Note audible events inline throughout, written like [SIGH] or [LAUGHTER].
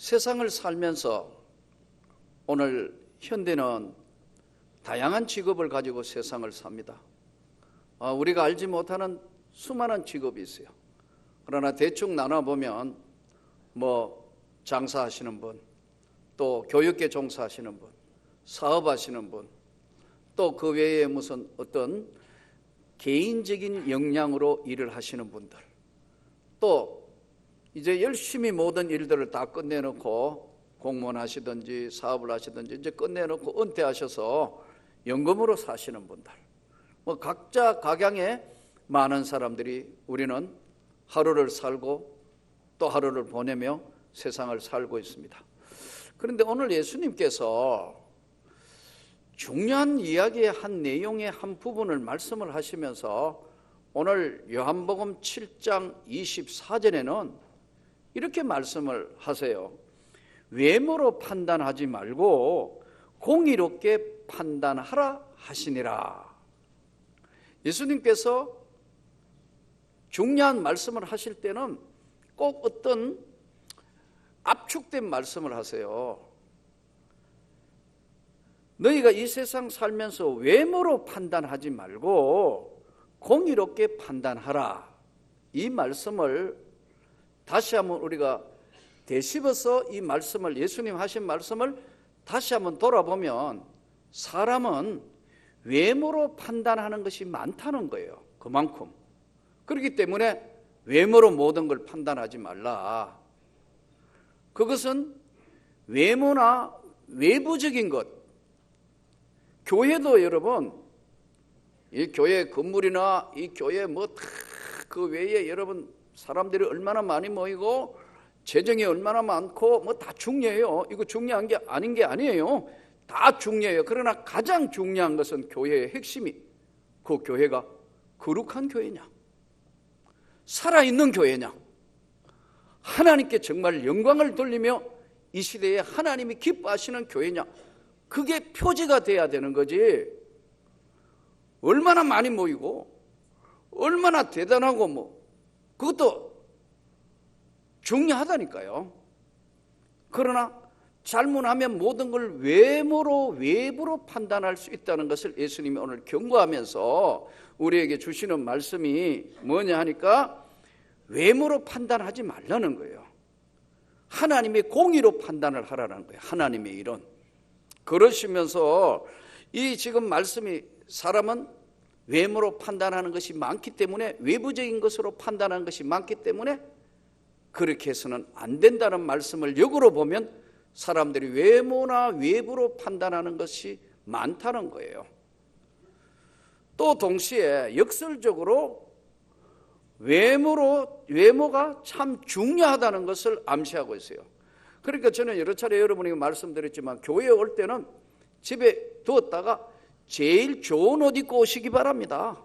세상을 살면서 오늘 현대는 다양한 직업을 가지고 세상을 삽니다. 어, 우리가 알지 못하는 수많은 직업이 있어요. 그러나 대충 나눠보면 뭐 장사하시는 분, 또 교육계 종사하시는 분, 사업하시는 분, 또 그 외에 무슨 어떤 개인적인 역량으로 일을 하시는 분들, 또 이제 열심히 모든 일들을 다 끝내놓고 공무원 하시든지 사업을 하시든지 이제 끝내놓고 은퇴하셔서 연금으로 사시는 분들, 뭐 각자 각양의 많은 사람들이 우리는 하루를 살고 또 하루를 보내며 세상을 살고 있습니다. 그런데 오늘 예수님께서 중요한 이야기의 한 내용의 한 부분을 말씀을 하시면서 오늘 요한복음 7장 24절에는 이렇게 말씀을 하세요. 외모로 판단하지 말고 공의롭게 판단하라 하시니라. 예수님께서 중요한 말씀을 하실 때는 꼭 어떤 압축된 말씀을 하세요. 너희가 이 세상 살면서 외모로 판단하지 말고 공의롭게 판단하라. 이 말씀을 다시 한번 우리가 되씹어서 이 말씀을 예수님 하신 말씀을 다시 한번 돌아보면 사람은 외모로 판단하는 것이 많다는 거예요. 그만큼. 그렇기 때문에 외모로 모든 걸 판단하지 말라. 그것은 외모나 외부적인 것. 교회도 여러분, 이 교회 건물이나 이 교회 뭐그 외에 여러분 사람들이 얼마나 많이 모이고 재정이 얼마나 많고 뭐 다 중요해요. 이거 중요한 게 아닌 게 아니에요. 다 중요해요. 그러나 가장 중요한 것은 교회의 핵심이 그 교회가 거룩한 교회냐, 살아있는 교회냐, 하나님께 정말 영광을 돌리며 이 시대에 하나님이 기뻐하시는 교회냐, 그게 표지가 돼야 되는 거지. 얼마나 많이 모이고, 얼마나 대단하고 뭐, 그것도 중요하다니까요. 그러나 잘못하면 모든 걸 외모로 외부로 판단할 수 있다는 것을 예수님이 오늘 경고하면서 우리에게 주시는 말씀이 뭐냐 하니까 외모로 판단하지 말라는 거예요. 하나님의 공의로 판단을 하라는 거예요. 하나님의 일은. 그러시면서 이 지금 말씀이 사람은 외모로 판단하는 것이 많기 때문에 외부적인 것으로 판단하는 것이 많기 때문에 그렇게 해서는 안 된다는 말씀을 역으로 보면 사람들이 외모나 외부로 판단하는 것이 많다는 거예요. 또 동시에 역설적으로 외모로 외모가 참 중요하다는 것을 암시하고 있어요. 그러니까 저는 여러 차례 여러분에게 말씀드렸지만 교회에 올 때는 집에 두었다가 제일 좋은 옷 입고 오시기 바랍니다.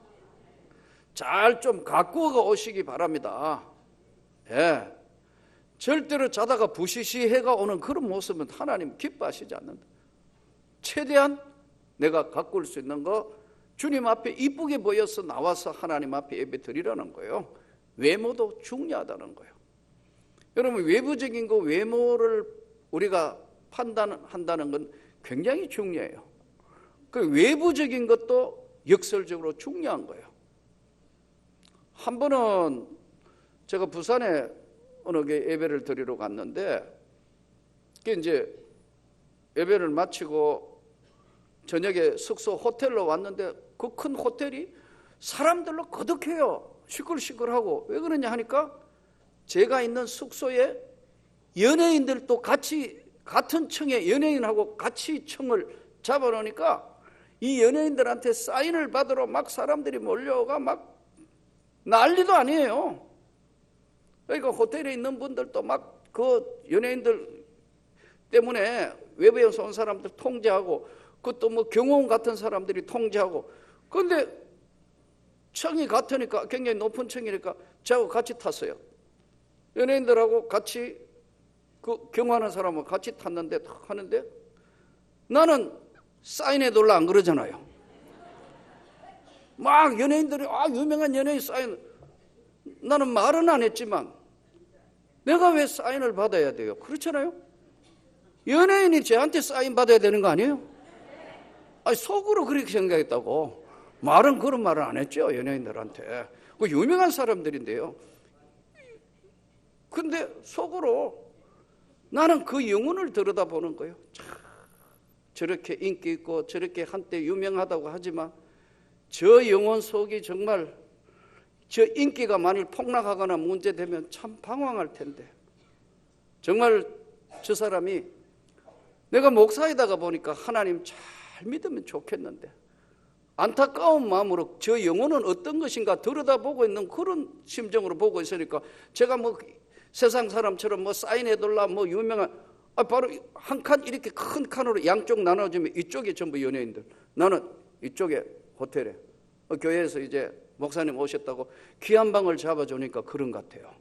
잘 좀 갖고 오시기 바랍니다. 예. 절대로 자다가 부시시 해가 오는 그런 모습은 하나님 기뻐하시지 않는다. 최대한 내가 가꿀 수 있는 거 주님 앞에 이쁘게 보여서 나와서 하나님 앞에 예배 드리라는 거예요. 외모도 중요하다는 거예요. 여러분 외부적인 거 외모를 우리가 판단한다는 건 굉장히 중요해요. 그 외부적인 것도 역설적으로 중요한 거예요. 한 번은 제가 부산에 어느 게 예배를 드리러 갔는데 그 이제 예배를 마치고 저녁에 숙소 호텔로 왔는데 그 큰 호텔이 사람들로 거득해요. 시끌시끌하고 왜 그러냐 하니까 제가 있는 숙소에 연예인들도 같이 같은 층에 연예인하고 같이 층을 잡아놓으니까 이 연예인들한테 사인을 받으러 막 사람들이 몰려가 막 난리도 아니에요. 그러니까 호텔에 있는 분들도 막 그 연예인들 때문에 외부에서 온 사람들 통제하고 그것도 뭐 경호원 같은 사람들이 통제하고 그런데 층이 같으니까 굉장히 높은 층이니까 저하고 같이 탔어요. 연예인들하고 같이 그 경호하는 사람하고 같이 탔는데 하는데 나는 사인해 돌라 안 그러잖아요. 막 연예인들이 아 유명한 연예인 사인 나는 말은 안 했지만 내가 왜 사인을 받아야 돼요? 그렇잖아요? 연예인이 저한테 사인 받아야 되는 거 아니에요? 아니, 속으로 그렇게 생각했다고. 말은 그런 말은 안 했죠, 연예인들한테. 그 유명한 사람들인데요. 근데 속으로 나는 그 영혼을 들여다보는 거예요. 참, 저렇게 인기 있고 저렇게 한때 유명하다고 하지만 저 영혼 속이 정말 저 인기가 만일 폭락하거나 문제되면 참 방황할 텐데. 정말 저 사람이 내가 목사에다가 보니까 하나님 잘 믿으면 좋겠는데 안타까운 마음으로 저 영혼은 어떤 것인가 들여다보고 있는 그런 심정으로 보고 있으니까 제가 뭐 세상 사람처럼 뭐 사인해달라 뭐 유명한 아 바로 한 칸 이렇게 큰 칸으로 양쪽 나눠주면 이쪽에 전부 연예인들 나는 이쪽에 호텔에 어, 교회에서 이제 목사님 오셨다고 귀한 방을 잡아주니까 그런 것 같아요.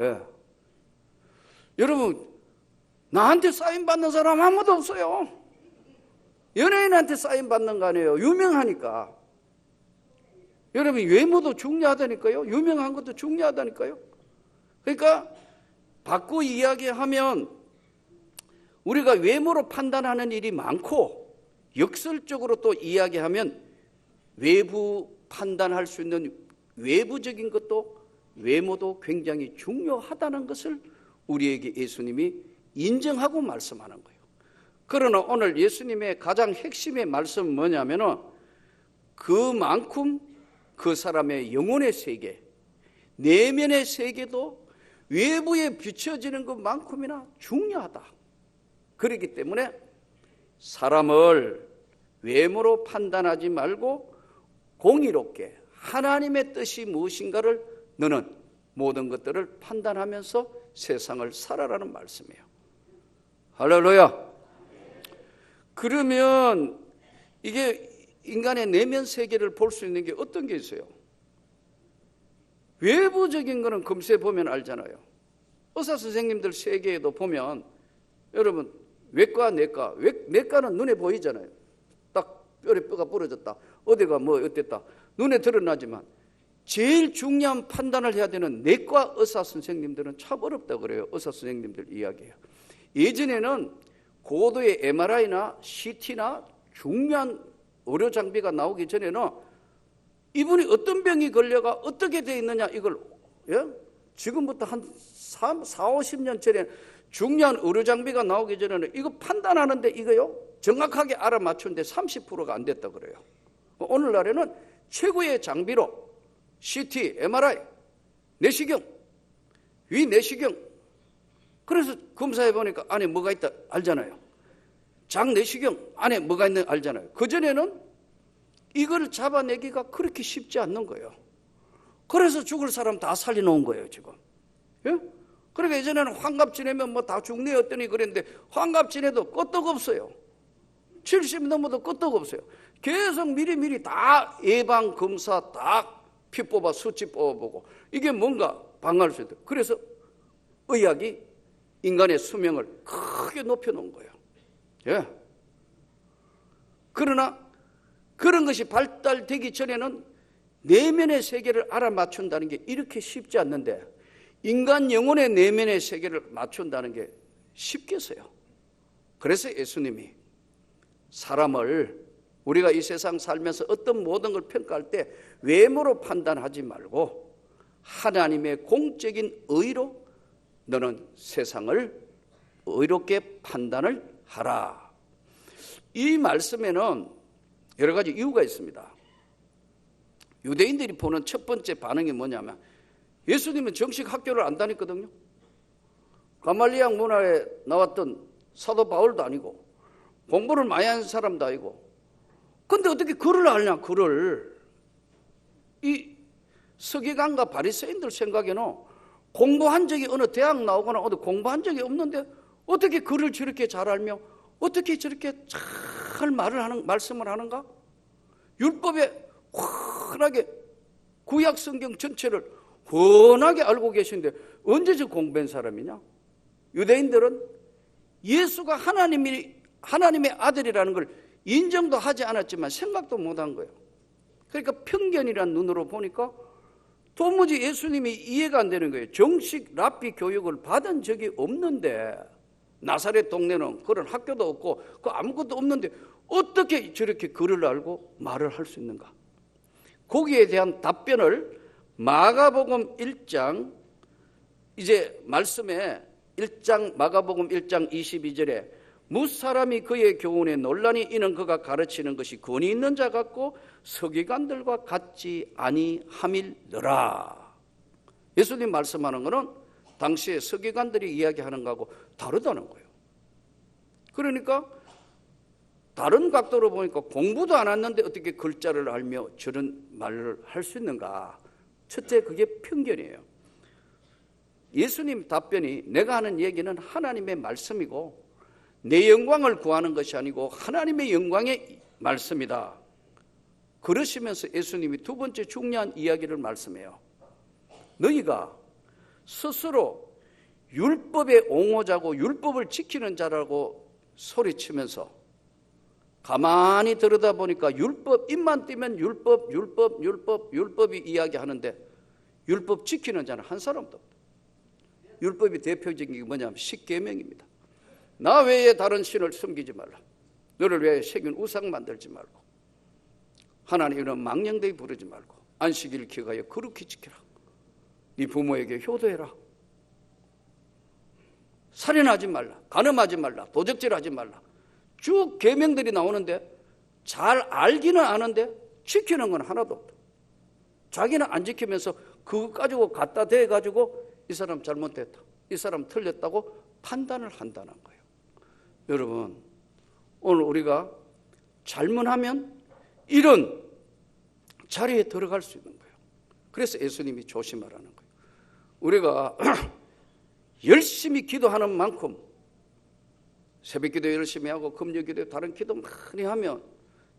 예. 여러분 나한테 사인 받는 사람 아무도 없어요. 연예인한테 사인 받는 거 아니에요. 유명하니까. 여러분 외모도 중요하다니까요. 유명한 것도 중요하다니까요. 그러니까 바꾸 이야기하면 우리가 외모로 판단하는 일이 많고 역설적으로 또 이야기하면 외부 판단할 수 있는 외부적인 것도 외모도 굉장히 중요하다는 것을 우리에게 예수님이 인정하고 말씀하는 거예요. 그러나 오늘 예수님의 가장 핵심의 말씀은 뭐냐면은 그만큼 그 사람의 영혼의 세계, 내면의 세계도 외부에 비춰지는 것만큼이나 중요하다. 그렇기 때문에 사람을 외모로 판단하지 말고 공의롭게 하나님의 뜻이 무엇인가를 너는 모든 것들을 판단하면서 세상을 살아라는 말씀이에요. 할렐루야. 그러면 이게 인간의 내면 세계를 볼 수 있는 게 어떤 게 있어요? 외부적인 거는 금세 보면 알잖아요. 의사 선생님들 세계에도 보면 여러분 외과 내과 외, 내과는 눈에 보이잖아요. 딱 뼈에 뼈가 부러졌다. 어디가 뭐 어땠다. 눈에 드러나지만 제일 중요한 판단을 해야 되는 내과 의사 선생님들은 참 어렵다 그래요. 의사 선생님들 이야기예요. 예전에는 고도의 MRI나 CT나 중요한 의료 장비가 나오기 전에는 이분이 어떤 병이 걸려가 어떻게 돼 있느냐 이걸 예? 지금부터 한 3, 4, 50년 전에 중요한 의료 장비가 나오기 전에는 이거 판단하는데 이거요 정확하게 알아맞추는데 30%가 안 됐다 그래요. 오늘날에는 최고의 장비로 CT, MRI, 내시경, 위 내시경. 그래서 검사해 보니까 안에 뭐가 있다 알잖아요. 장 내시경 안에 뭐가 있는 알잖아요. 그 전에는 이걸 잡아내기가 그렇게 쉽지 않는 거예요. 그래서 죽을 사람 다 살려놓은 거예요, 지금. 예? 그러니까 예전에는 환갑 지내면 뭐다 죽네 어떠니 그랬는데 환갑 지내도 끄떡 없어요. 70 넘어도 끄떡 없어요. 계속 미리미리 다 예방 검사 다 피 뽑아 수치 뽑아보고 이게 뭔가 방어할 수 있다. 그래서 의학이 인간의 수명을 크게 높여놓은 거예요. 예. 그러나 그런 것이 발달되기 전에는 내면의 세계를 알아맞춘다는 게 이렇게 쉽지 않는데 인간 영혼의 내면의 세계를 맞춘다는 게 쉽겠어요. 그래서 예수님이 사람을 우리가 이 세상 살면서 어떤 모든 걸 평가할 때 외모로 판단하지 말고 하나님의 공적인 의로 너는 세상을 의롭게 판단을 하라. 이 말씀에는 여러 가지 이유가 있습니다. 유대인들이 보는 첫 번째 반응이 뭐냐면 예수님은 정식 학교를 안 다녔거든요. 가말리앙 문화에 나왔던 사도 바울도 아니고 공부를 많이 한 사람도 아니고 근데 어떻게 글을 알냐 글을 이 서기관과 바리새인들 생각에는 공부한 적이 어느 대학 나오거나 어디 공부한 적이 없는데 어떻게 글을 저렇게 잘 알며 어떻게 저렇게 잘 말을 하는 말씀을 하는가? 율법에 환하게 구약 성경 전체를 훤하게 알고 계신데 언제 저 공부한 사람이냐? 유대인들은 예수가 하나님이 하나님의 아들이라는 걸 인정도 하지 않았지만 생각도 못한 거예요. 그러니까 편견이란 눈으로 보니까 도무지 예수님이 이해가 안 되는 거예요. 정식 랍비 교육을 받은 적이 없는데 나사렛 동네는 그런 학교도 없고 그 아무것도 없는데 어떻게 저렇게 글을 알고 말을 할 수 있는가? 거기에 대한 답변을 마가복음 1장 이제 말씀에 1장 마가복음 1장 22절에 무사람이 그의 교훈에 논란이 이는 그가 가르치는 것이 권위 있는 자 같고 서기관들과 같지 아니함일더라. 예수님 말씀하는 것은 당시에 서기관들이 이야기하는 거하고 다르다는 거예요. 그러니까 다른 각도로 보니까 공부도 안 했는데 어떻게 글자를 알며 저런 말을 할 수 있는가? 첫째 그게 편견이에요. 예수님 답변이 내가 하는 얘기는 하나님의 말씀이고 내 영광을 구하는 것이 아니고 하나님의 영광의 말씀이다. 그러시면서 예수님이 두 번째 중요한 이야기를 말씀해요. 너희가 스스로 율법의 옹호자고 율법을 지키는 자라고 소리치면서 가만히 들여다 보니까 율법 입만 띄면 율법 율법 율법 율법이 이야기하는데 율법 지키는 자는 한 사람도 없다. 율법이 대표적인 게 뭐냐면 십계명입니다. 나 외에 다른 신을 섬기지 말라. 너를 위해 새긴 우상 만들지 말고 하나님은 망령되이 부르지 말고 안식일 기가여 그렇게 지키라. 네 부모에게 효도해라. 살인하지 말라. 간음하지 말라. 도적질하지 말라. 쭉 계명들이 나오는데 잘 알기는 아는데 지키는 건 하나도 없다. 자기는 안 지키면서 그거 가지고 갖다 대 가지고 이 사람 잘못됐다. 이 사람 틀렸다고 판단을 한다는 거예요. 여러분, 오늘 우리가 잘못하면 이런 자리에 들어갈 수 있는 거예요. 그래서 예수님이 조심하라는 거예요. 우리가 [CLEARS THROAT] 열심히 기도하는 만큼 새벽 기도 열심히 하고 금요 기도 다른 기도 많이 하면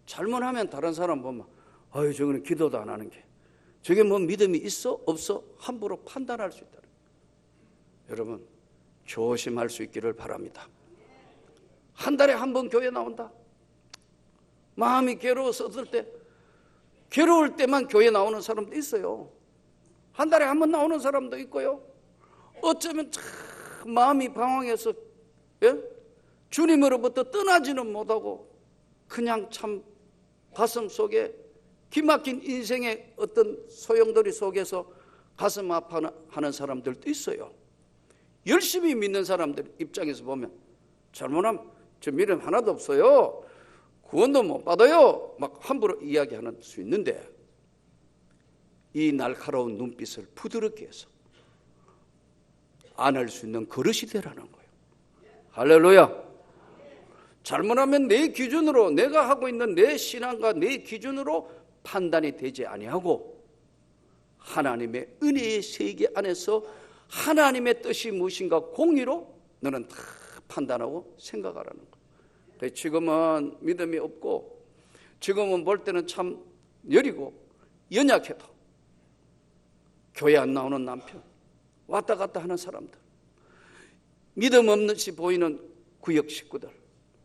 잘못하면 다른 사람 보면 아유 저거는 기도도 안 하는 게 저게 뭐 믿음이 있어 없어 함부로 판단할 수 있다. 여러분 조심할 수 있기를 바랍니다. 한 달에 한 번 교회 나온다. 마음이 괴로워서 어떨 때 괴로울 때만 교회 나오는 사람도 있어요. 한 달에 한 번 나오는 사람도 있고요. 어쩌면 참 마음이 방황해서 예? 주님으로부터 떠나지는 못하고 그냥 참 가슴 속에 기막힌 인생의 어떤 소용돌이 속에서 가슴 아파하는 사람들도 있어요. 열심히 믿는 사람들 입장에서 보면 잘못하면 저 믿음 하나도 없어요. 구원도 못 받아요. 막 함부로 이야기하는 수 있는데 이 날카로운 눈빛을 부드럽게 해서 안을 수 있는 그릇이 되라는 거예요. 할렐루야. 잘못하면 내 기준으로 내가 하고 있는 내 신앙과 내 기준으로 판단이 되지 아니하고 하나님의 은혜의 세계 안에서 하나님의 뜻이 무엇인가 공의로 너는 다 판단하고 생각하라는 거예요. 지금은 믿음이 없고 지금은 볼 때는 참 여리고 연약해도 교회 안 나오는 남편 왔다 갔다 하는 사람들 믿음 없는 시 보이는 구역 식구들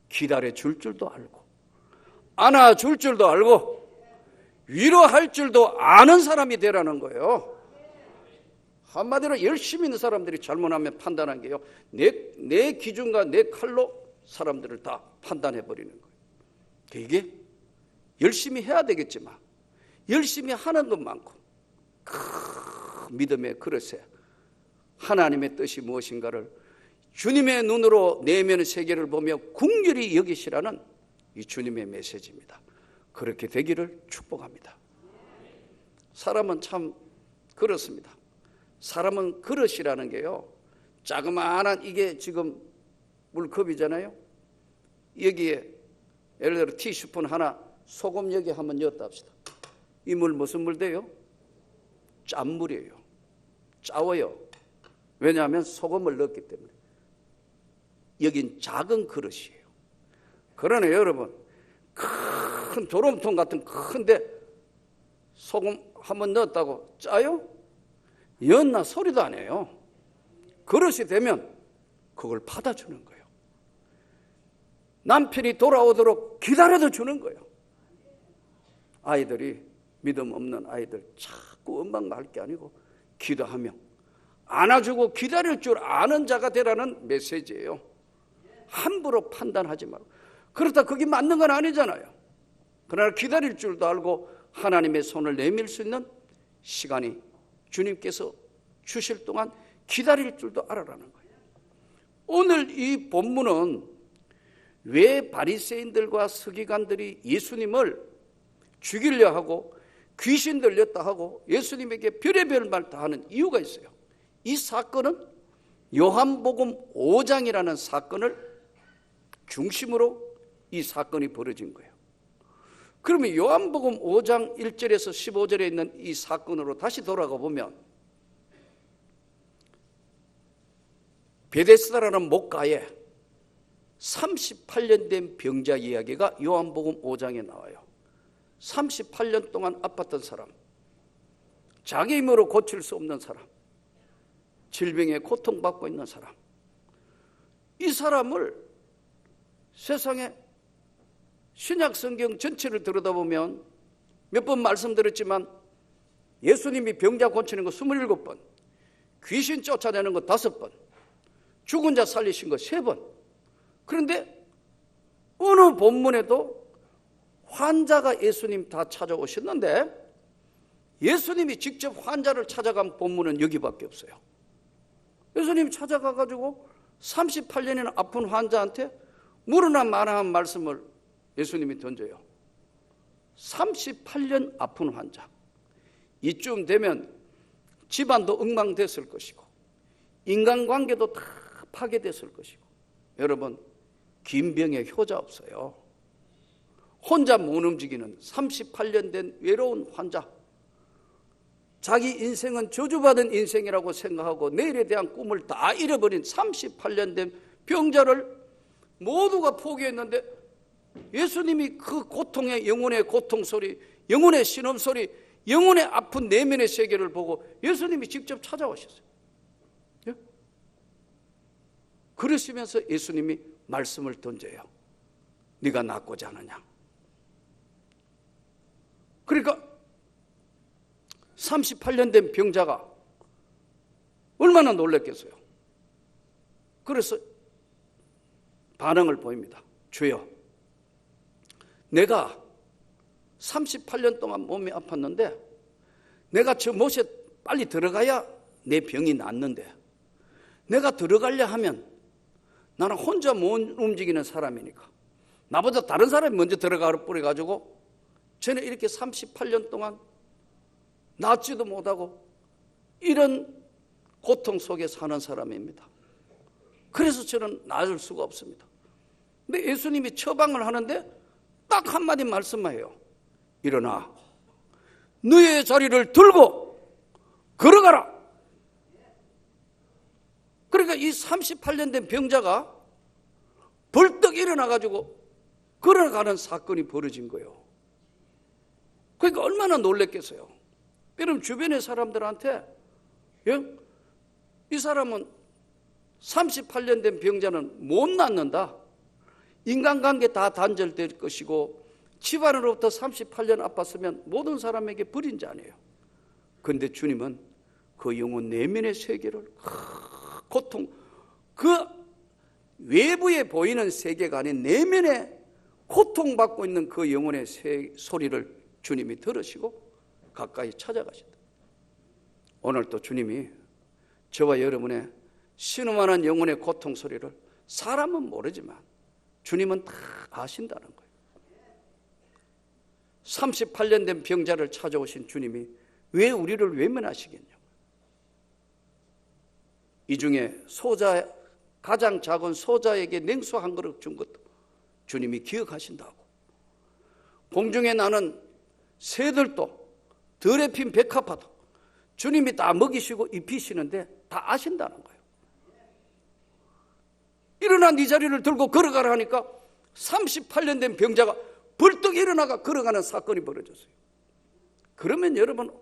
기다려 줄 줄도 알고 안아 줄 줄도 알고 위로할 줄도 아는 사람이 되라는 거예요. 한마디로 열심히 있는 사람들이 잘못하면 판단한 게요. 내, 내 기준과 내 칼로 사람들을 다 판단해 버리는 거예요. 이게 열심히 해야 되겠지만 열심히 하는 것만큼 큰 믿음의 그릇에 하나님의 뜻이 무엇인가를 주님의 눈으로 내면 세계를 보며 궁결히 여기시라는 이 주님의 메시지입니다. 그렇게 되기를 축복합니다. 사람은 참 그렇습니다. 사람은 그릇이라는 게요. 자그마한 이게 지금 물컵이잖아요. 여기에 예를 들어 티슈폰 하나 소금 여기 한번 넣었다 합시다. 이 물 무슨 물 돼요? 짠물이에요. 짜워요. 왜냐하면 소금을 넣었기 때문에. 여긴 작은 그릇이에요. 그러네 여러분 큰 도롬통 같은 큰데 소금 한 번 넣었다고 짜요? 연나 소리도 안 해요. 그릇이 되면 그걸 받아주는 거예요. 남편이 돌아오도록 기다려도 주는 거예요. 아이들이 믿음 없는 아이들 자꾸 원망할 게 아니고 기도하며 안아주고 기다릴 줄 아는 자가 되라는 메시지예요. 함부로 판단하지 말고. 그렇다 그게 맞는 건 아니잖아요. 그러나 기다릴 줄도 알고 하나님의 손을 내밀 수 있는 시간이 주님께서 주실 동안 기다릴 줄도 알아라는 거예요. 오늘 이 본문은 왜 바리새인들과 서기관들이 예수님을 죽이려 하고 귀신 들렸다 하고 예수님에게 별의별 말 다 하는 이유가 있어요. 이 사건은 요한복음 5장이라는 사건을 중심으로 이 사건이 벌어진 거예요. 그러면 요한복음 5장 1절에서 15절에 있는 이 사건으로 다시 돌아가 보면 베데스다라는 목가에 38년 된 병자 이야기가 요한복음 5장에 나와요. 38년 동안 아팠던 사람, 자기 힘으로 고칠 수 없는 사람, 질병에 고통받고 있는 사람. 이 사람을 세상에 신약 성경 전체를 들여다보면 몇 번 말씀드렸지만 예수님이 병자 고치는 거 27번, 귀신 쫓아내는 거 5번, 죽은 자 살리신 거 3번. 그런데 어느 본문에도 환자가 예수님 다 찾아오셨는데 예수님이 직접 환자를 찾아간 본문은 여기밖에 없어요. 예수님 찾아가가지고 38년이나 아픈 환자한테 물으나 마나 한 말씀을 예수님이 던져요. 38년 아픈 환자. 이쯤 되면 집안도 엉망됐을 것이고, 인간관계도 다 파괴됐을 것이고, 여러분, 긴 병에 효자 없어요. 혼자 못 움직이는 38년 된 외로운 환자. 자기 인생은 저주받은 인생이라고 생각하고 내일에 대한 꿈을 다 잃어버린 38년 된 병자를 모두가 포기했는데 예수님이 그 고통의 영혼의 고통 소리, 영혼의 신음 소리, 영혼의 아픈 내면의 세계를 보고 예수님이 직접 찾아오셨어요. 예? 그러시면서 예수님이 말씀을 던져요. 네가 낫고자 하느냐? 그러니까 38년 된 병자가 얼마나 놀랬겠어요. 그래서 반응을 보입니다. 주여, 내가 38년 동안 몸이 아팠는데 내가 저 못에 빨리 들어가야 내 병이 낫는데 내가 들어가려 하면 나는 혼자 못 움직이는 사람이니까 나보다 다른 사람이 먼저 들어가 버려가지고 저는 이렇게 38년 동안 낫지도 못하고 이런 고통 속에 사는 사람입니다. 그래서 저는 나을 수가 없습니다. 근데 예수님이 처방을 하는데 딱 한마디 말씀만 해요. 일어나. 너의 자리를 들고 걸어가라. 그러니까 이 38년 된 병자가 벌떡 일어나가지고 걸어가는 사건이 벌어진 거예요. 그러니까 얼마나 놀랬겠어요. 여러분 주변의 사람들한테 예? 이 사람은 38년 된 병자는 못 낫는다. 인간관계 다 단절될 것이고 집안으로부터 38년 아팠으면 모든 사람에게 버린 자아니에요. 그런데 주님은 그 영혼 내면의 세계를 고통 그 외부에 보이는 세계가 아닌 내면에 고통받고 있는 그 영혼의 소리를 주님이 들으시고 가까이 찾아가신다. 오늘 또 주님이 저와 여러분의 신음하는 영혼의 고통 소리를 사람은 모르지만 주님은 다 아신다는 거예요. 38년 된 병자를 찾아오신 주님이 왜 우리를 외면하시겠냐고. 이 중에 소자, 가장 작은 소자에게 냉수 한 그릇 준 것도 주님이 기억하신다고. 공중에 나는 새들도 덜에 핀 백합화도 주님이 다 먹이시고 입히시는데 다 아신다는 거예요. 일어나 네 자리를 들고 걸어가라 하니까 38년 된 병자가 벌떡 일어나가 걸어가는 사건이 벌어졌어요. 그러면 여러분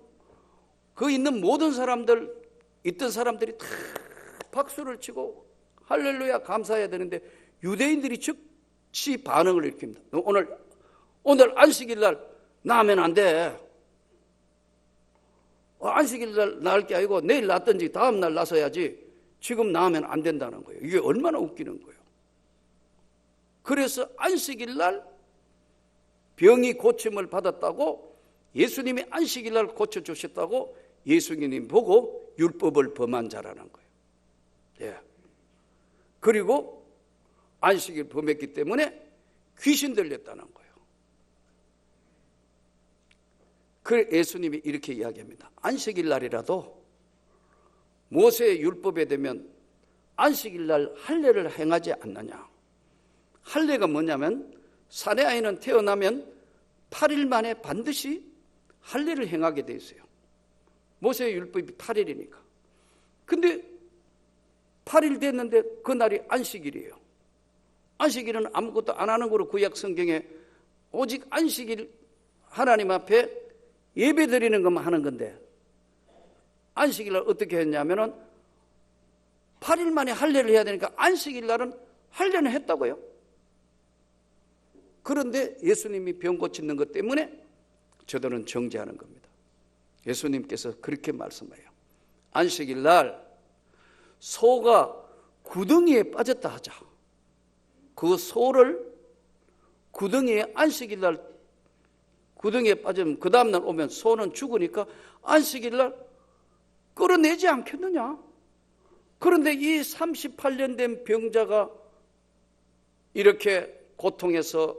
그 있는 모든 사람들 있던 사람들이 다 박수를 치고 할렐루야 감사해야 되는데 유대인들이 즉시 반응을 일으킵니다. 오늘 오늘 안식일 날 나면 안 돼. 어, 안식일 날 나을 게 아니고 내일 낳든지 다음 날 나서야지 지금 나으면 안 된다는 거예요. 이게 얼마나 웃기는 거예요. 그래서 안식일 날 병이 고침을 받았다고 예수님이 안식일 날 고쳐 주셨다고 예수님 보고 율법을 범한 자라는 거예요. 예. 그리고 안식일 범했기 때문에 귀신 들렸다는 거예요. 그 예수님이 이렇게 이야기합니다. 안식일 날이라도 모세의 율법에 되면 안식일 날 할례를 행하지 않느냐. 할례가 뭐냐면 사내 아이는 태어나면 8일 만에 반드시 할례를 행하게 돼 있어요. 모세의 율법이 8일이니까. 근데 8일 됐는데 그날이 안식일이에요. 안식일은 아무것도 안 하는 거로 구약 성경에 오직 안식일 하나님 앞에 예배 드리는 것만 하는 건데 안식일 날 어떻게 했냐면은 8일 만에 할례를 해야 되니까 안식일 날은 할례는 했다고요. 그런데 예수님이 병 고치는 것 때문에 저들은 정죄하는 겁니다. 예수님께서 그렇게 말씀해요. 안식일 날 소가 구덩이에 빠졌다 하자. 그 소를 구덩이에 안식일 날 구덩이에 빠지면 그 다음날 오면 소는 죽으니까 안식일 날 끌어내지 않겠느냐? 그런데 이 38년 된 병자가 이렇게 고통해서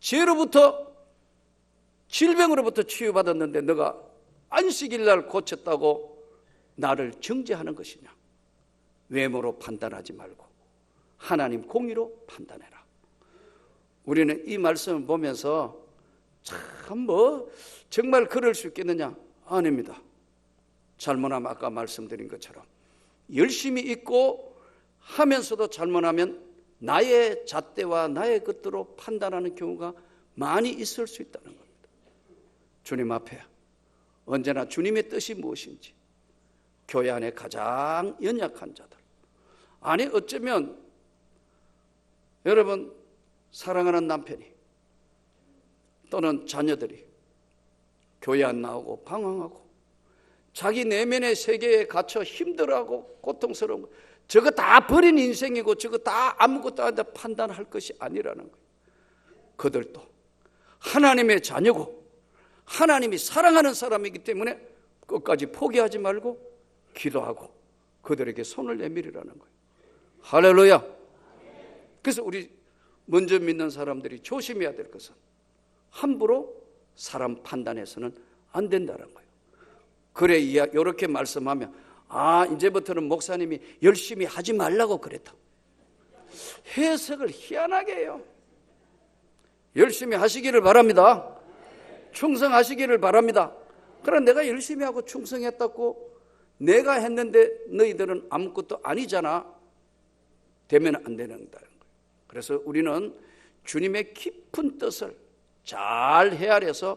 죄로부터 질병으로부터 치유받았는데 너가 안식일 날 고쳤다고 나를 정죄하는 것이냐? 외모로 판단하지 말고 하나님 공의로 판단해라. 우리는 이 말씀을 보면서 참 뭐 정말 그럴 수 있겠느냐? 아닙니다. 잘못하면 아까 말씀드린 것처럼 열심히 있고 하면서도 잘못하면 나의 잣대와 나의 것대로 판단하는 경우가 많이 있을 수 있다는 겁니다. 주님 앞에 언제나 주님의 뜻이 무엇인지 교회 안에 가장 연약한 자들 아니 어쩌면 여러분 사랑하는 남편이 또는 자녀들이 교회 안 나오고 방황하고 자기 내면의 세계에 갇혀 힘들어하고 고통스러운 거 저거 다 버린 인생이고 저거 다 아무것도 안 판단할 것이 아니라는 거예요. 그들도 하나님의 자녀고 하나님이 사랑하는 사람이기 때문에 끝까지 포기하지 말고 기도하고 그들에게 손을 내밀으라는 거예요. 할렐루야. 그래서 우리 먼저 믿는 사람들이 조심해야 될 것은 함부로 사람 판단해서는 안 된다는 거예요. 그래 이렇게 말씀하면 아 이제부터는 목사님이 열심히 하지 말라고 그랬다. 해석을 희한하게 해요. 열심히 하시기를 바랍니다. 충성하시기를 바랍니다. 그럼 내가 열심히 하고 충성했다고 내가 했는데 너희들은 아무것도 아니잖아. 되면 안 되는 거예요. 그래서 우리는 주님의 깊은 뜻을 잘 헤아려서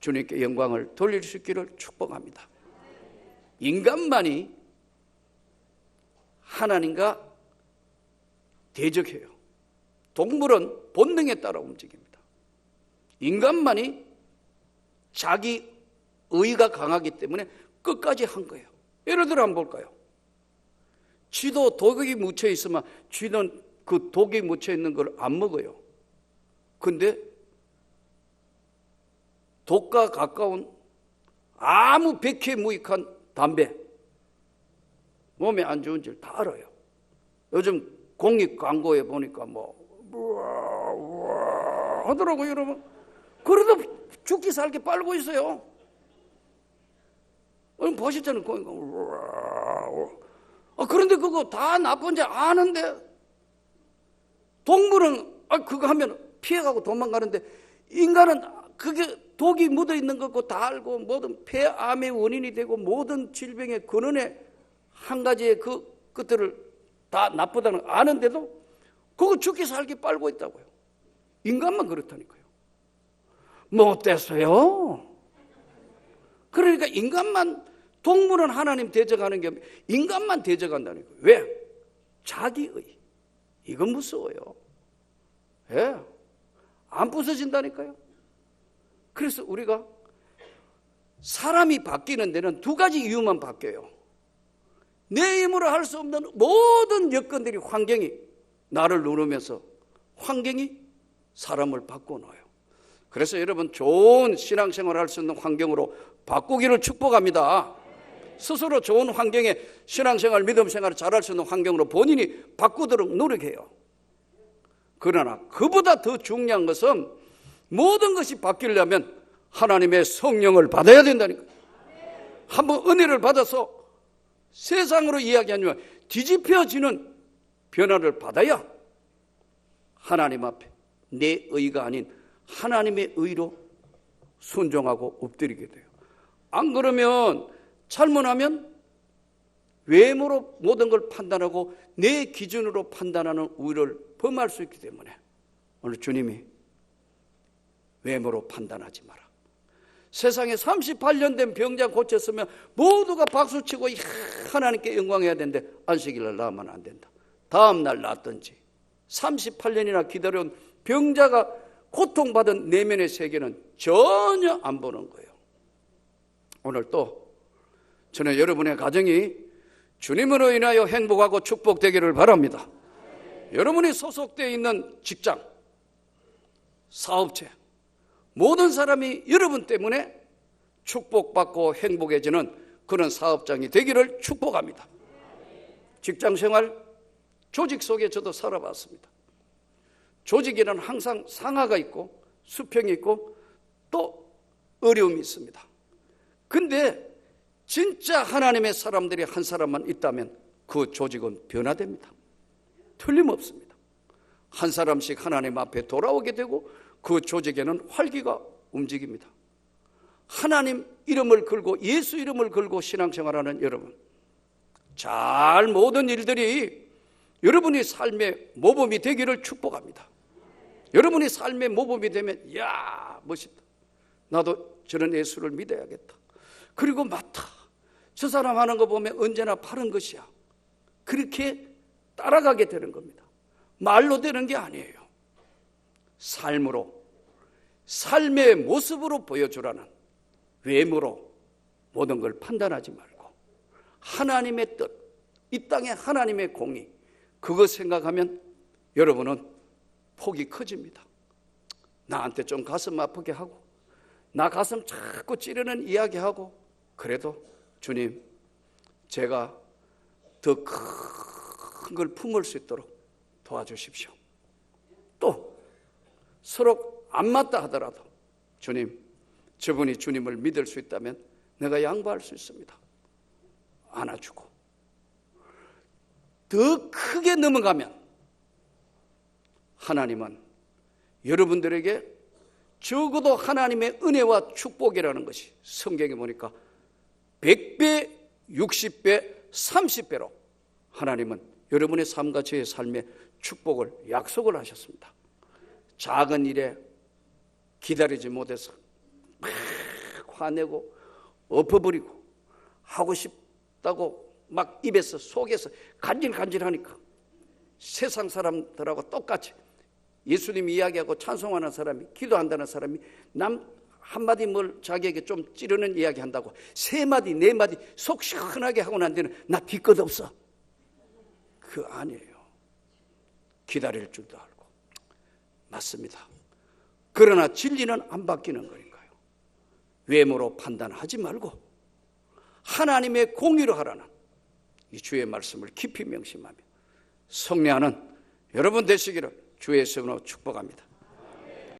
주님께 영광을 돌릴 수 있기를 축복합니다. 인간만이 하나님과 대적해요. 동물은 본능에 따라 움직입니다. 인간만이 자기 의가 강하기 때문에 끝까지 한 거예요. 예를 들어 한번 볼까요? 쥐도 독이 묻혀 있으면 쥐는 그 독이 묻혀 있는 걸 안 먹어요. 근데 독과 가까운 아무 백해 무익한 담배 몸에 안 좋은 줄 다 알아요. 요즘 공익 광고에 보니까 뭐 우와, 우와 하더라고요, 여러분. 그래도 죽기 살기 빨고 있어요. 오늘 보셨잖아요. 아, 그런데 그거 다 나쁜지 아는데 동물은 아, 그거 하면 피해가고 도망가는데 인간은 그게 독이 묻어 있는 거고 다 알고 모든 폐암의 원인이 되고 모든 질병의 근원의 한 가지의 그 것들을 다 나쁘다는 걸 아는데도 그거 죽기 살기 빨고 있다고요. 인간만 그렇다니까요. 못됐어요. 그러니까 인간만 동물은 하나님 대적하는 게 인간만 대적한다는 거예요. 왜? 자기의. 이건 무서워요. 예. 안 부서진다니까요. 그래서 우리가 사람이 바뀌는 데는 두 가지 이유만 바뀌어요. 내 힘으로 할 수 없는 모든 여건들이 환경이 나를 누르면서 환경이 사람을 바꿔놓아요. 그래서 여러분 좋은 신앙생활 할 수 있는 환경으로 바꾸기를 축복합니다. 스스로 좋은 환경에 신앙생활, 믿음생활을 잘할 수 있는 환경으로 본인이 바꾸도록 노력해요. 그러나 그보다 더 중요한 것은 모든 것이 바뀌려면 하나님의 성령을 받아야 된다니까. 한번 은혜를 받아서 세상으로 이야기하면 뒤집혀지는 변화를 받아야 하나님 앞에 내 의가 아닌 하나님의 의로 순종하고 엎드리게 돼요. 안 그러면 잘못하면 외모로 모든 걸 판단하고 내 기준으로 판단하는 우위를 범할 수 있기 때문에 오늘 주님이 외모로 판단하지 마라. 세상에 38년 된 병자 고쳤으면 모두가 박수치고 하나님께 영광해야 되는데 안식일날 나으면 안 된다. 다음날 낫든지 38년이나 기다려온 병자가 고통받은 내면의 세계는 전혀 안 보는 거예요. 오늘 또 저는 여러분의 가정이 주님으로 인하여 행복하고 축복되기를 바랍니다. 여러분이 소속되어 있는 직장, 사업체, 모든 사람이 여러분 때문에 축복받고 행복해지는 그런 사업장이 되기를 축복합니다. 직장 생활, 조직 속에 저도 살아봤습니다. 조직에는 항상 상하가 있고 수평이 있고 또 어려움이 있습니다. 근데 진짜 하나님의 사람들이 한 사람만 있다면 그 조직은 변화됩니다. 틀림없습니다. 한 사람씩 하나님 앞에 돌아오게 되고 그 조직에는 활기가 움직입니다. 하나님 이름을 걸고 예수 이름을 걸고 신앙생활하는 여러분, 잘 모든 일들이 여러분이 삶의 모범이 되기를 축복합니다. 여러분이 삶의 모범이 되면 야 멋있다. 나도 저런 예수를 믿어야겠다. 그리고 맞다. 저 사람 하는 거 보면 언제나 바른 것이야. 그렇게 따라가게 되는 겁니다. 말로 되는 게 아니에요. 삶으로, 삶의 모습으로 보여주라는 외모로 모든 걸 판단하지 말고 하나님의 뜻, 이 땅에 하나님의 공의, 그거 생각하면 여러분은 폭이 커집니다. 나한테 좀 가슴 아프게 하고, 나 가슴 자꾸 찌르는 이야기하고, 그래도 주님, 제가 더 큰 걸 품을 수 있도록 도와주십시오. 또, 서로 안 맞다 하더라도, 주님, 저분이 주님을 믿을 수 있다면 내가 양보할 수 있습니다. 안아주고. 더 크게 넘어가면 하나님은 여러분들에게 적어도 하나님의 은혜와 축복이라는 것이 성경에 보니까 100배, 60배, 30배로 하나님은 여러분의 삶과 저의 삶에 축복을 약속을 하셨습니다. 작은 일에 기다리지 못해서 막 화내고 엎어버리고 하고 싶다고 막 입에서 속에서 간질간질하니까 세상 사람들하고 똑같이 예수님 이야기하고 찬송하는 사람이 기도한다는 사람이 남 한마디 뭘 자기에게 좀 찌르는 이야기 한다고 세 마디 네 마디 속 시원하게 하고 난 뒤는 나 뒤끝 없어. 그 아니에요. 기다릴 줄도 알고 맞습니다 그러나 진리는 안 바뀌는 거니까요 외모로 판단하지 말고 하나님의 공의로 하라는 이 주의 말씀을 깊이 명심하며 성례하는 여러분 되시기를 주의 성으로 축복합니다.